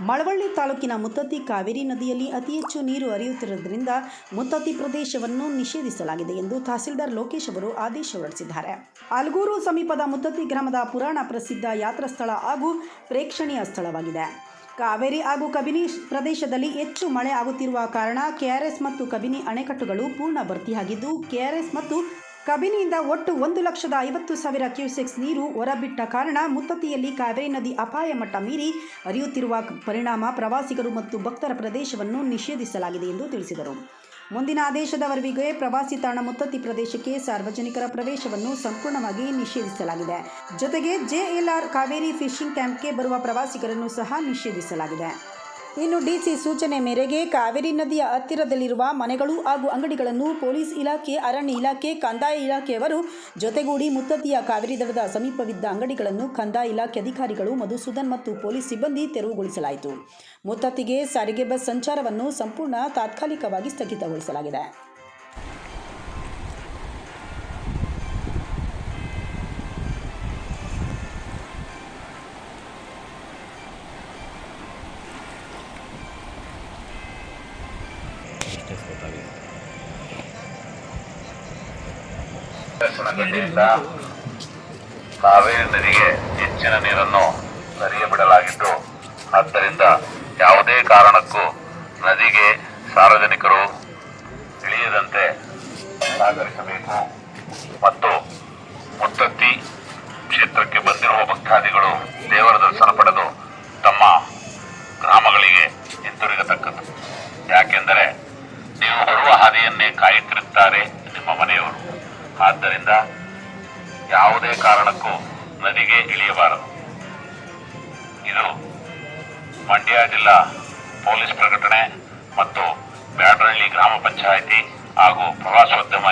ಮಳವಳ್ಳಿ ತಾಲೂಕಿನ ಮುತ್ತತ್ತಿ ಕಾವೇರಿ ನದಿಯಲ್ಲಿ ಅತಿ ಹೆಚ್ಚು ನೀರು ಹರಿಯುತ್ತಿರುವುದರಿಂದ ಮುತ್ತತ್ತಿ ಪ್ರದೇಶವನ್ನು ನಿಷೇಧಿಸಲಾಗಿದೆ ಎಂದು ತಹಸೀಲ್ದಾರ್ ಲೋಕೇಶ್ ಅವರು ಆದೇಶ ಹೊರಡಿಸಿದ್ದಾರೆ. ಆಲ್ಗೂರು ಸಮೀಪದ ಮುತ್ತತ್ತಿ ಗ್ರಾಮದ ಪುರಾಣ ಪ್ರಸಿದ್ಧ ಯಾತ್ರಾ ಸ್ಥಳ ಹಾಗೂ ಪ್ರೇಕ್ಷಣೀಯ ಸ್ಥಳವಾಗಿದೆ. ಕಾವೇರಿ ಹಾಗೂ ಕಬಿನಿ ಪ್ರದೇಶದಲ್ಲಿ ಹೆಚ್ಚು ಮಳೆ ಆಗುತ್ತಿರುವ ಕಾರಣ ಕೆಆರ್ಎಸ್ ಮತ್ತು ಕಬಿನಿ ಅಣೆಕಟ್ಟುಗಳು ಪೂರ್ಣ ಭರ್ತಿಯಾಗಿದ್ದು, ಕೆಆರ್ಎಸ್ ಮತ್ತು ಕಬಿನಿಯಿಂದ ಒಟ್ಟು ಒಂದು ಲಕ್ಷದ ಐವತ್ತು ಸಾವಿರ ಕ್ಯೂಸೆಕ್ಸ್ ನೀರು ಹೊರಬಿಟ್ಟ ಕಾರಣ ಮುತ್ತತಿಯಲ್ಲಿ ಕಾವೇರಿ ನದಿ ಅಪಾಯ ಮಟ್ಟ ಮೀರಿ ಹರಿಯುತ್ತಿರುವ ಪರಿಣಾಮ ಪ್ರವಾಸಿಗರು ಮತ್ತು ಭಕ್ತರ ಪ್ರದೇಶವನ್ನು ನಿಷೇಧಿಸಲಾಗಿದೆ ಎಂದು ತಿಳಿಸಿದರು. ಮುಂದಿನ ಆದೇಶದವರೆಗೆ ಪ್ರವಾಸಿ ತಾಣ ಮುತ್ತತ್ತಿ ಪ್ರದೇಶಕ್ಕೆ ಸಾರ್ವಜನಿಕರ ಪ್ರವೇಶವನ್ನು ಸಂಪೂರ್ಣವಾಗಿ ನಿಷೇಧಿಸಲಾಗಿದೆ. ಜೊತೆಗೆ ಜೆಎಲ್ಆರ್ ಕಾವೇರಿ ಫಿಶಿಂಗ್ ಕ್ಯಾಂಪ್ಗೆ ಬರುವ ಪ್ರವಾಸಿಗರನ್ನು ಸಹ ನಿಷೇಧಿಸಲಾಗಿದೆ. ಇನ್ನು ಡಿಸಿ ಸೂಚನೆ ಮೇರೆಗೆ ಕಾವೇರಿ ನದಿಯ ಹತ್ತಿರದಲ್ಲಿರುವ ಮನೆಗಳು ಹಾಗೂ ಅಂಗಡಿಗಳನ್ನು ಪೊಲೀಸ್ ಇಲಾಖೆ, ಅರಣ್ಯ ಇಲಾಖೆ, ಕಂದಾಯ ಇಲಾಖೆಯವರು ಜೊತೆಗೂಡಿ ಮುತ್ತತ್ತಿಯ ಕಾವೇರಿ ದಡದ ಸಮೀಪವಿದ್ದ ಅಂಗಡಿಗಳನ್ನು ಕಂದಾಯ ಇಲಾಖೆ ಅಧಿಕಾರಿಗಳು, ಮಧುಸೂದನ್ ಮತ್ತು ಪೊಲೀಸ್ ಸಿಬ್ಬಂದಿ ತೆರವುಗೊಳಿಸಲಾಯಿತು. ಮುತ್ತತ್ತಿಗೆ ಸಾರಿಗೆ ಬಸ್ ಸಂಚಾರವನ್ನು ಸಂಪೂರ್ಣ ತಾತ್ಕಾಲಿಕವಾಗಿ ಸ್ಥಗಿತಗೊಳಿಸಲಾಗಿದೆ. ನದಿಯಿಂದ ಕಾವೇರಿ ನದಿಗೆ ಹೆಚ್ಚಿನ ನೀರನ್ನು ಬಿಡಲಾಗಿದ್ದು ಆದ್ದರಿಂದ ಯಾವುದೇ ಕಾರಣಕ್ಕೂ ನದಿಗೆ ಸಾರ್ವಜನಿಕರು ಇಳಿಯದಂತೆ ಸಹಕರಿಸಬೇಕು ಮತ್ತು ಮುತ್ತತ್ತಿ ಕ್ಷೇತ್ರಕ್ಕೆ ಬಂದಿರುವ ಭಕ್ತಾದಿಗಳು ದೇವರ ದರ್ಶನ ಪಡೆದು ತಮ್ಮ ಗ್ರಾಮಗಳಿಗೆ ಹಿಂತಿರುಗತಕ್ಕದ್ದು. ಯಾಕೆಂದರೆ ಹಾದಿಯನ್ನೇ ಕಾಯುತ್ತಿರುತ್ತಾರೆ ನಿಮ್ಮ ಮನೆಯವರು. ಆದ್ದರಿಂದ ಯಾವುದೇ ಕಾರಣಕ್ಕೂ ನದಿಗೆ ಇಳಿಯಬಾರದು. ಇದು ಮಂಡ್ಯ ಜಿಲ್ಲಾ ಪೊಲೀಸ್ ಪ್ರಕಟಣೆ ಮತ್ತು ಬ್ಯಾಡರಳ್ಳಿ ಗ್ರಾಮ ಪಂಚಾಯಿತಿ ಹಾಗೂ ಪ್ರವಾಸೋದ್ಯಮ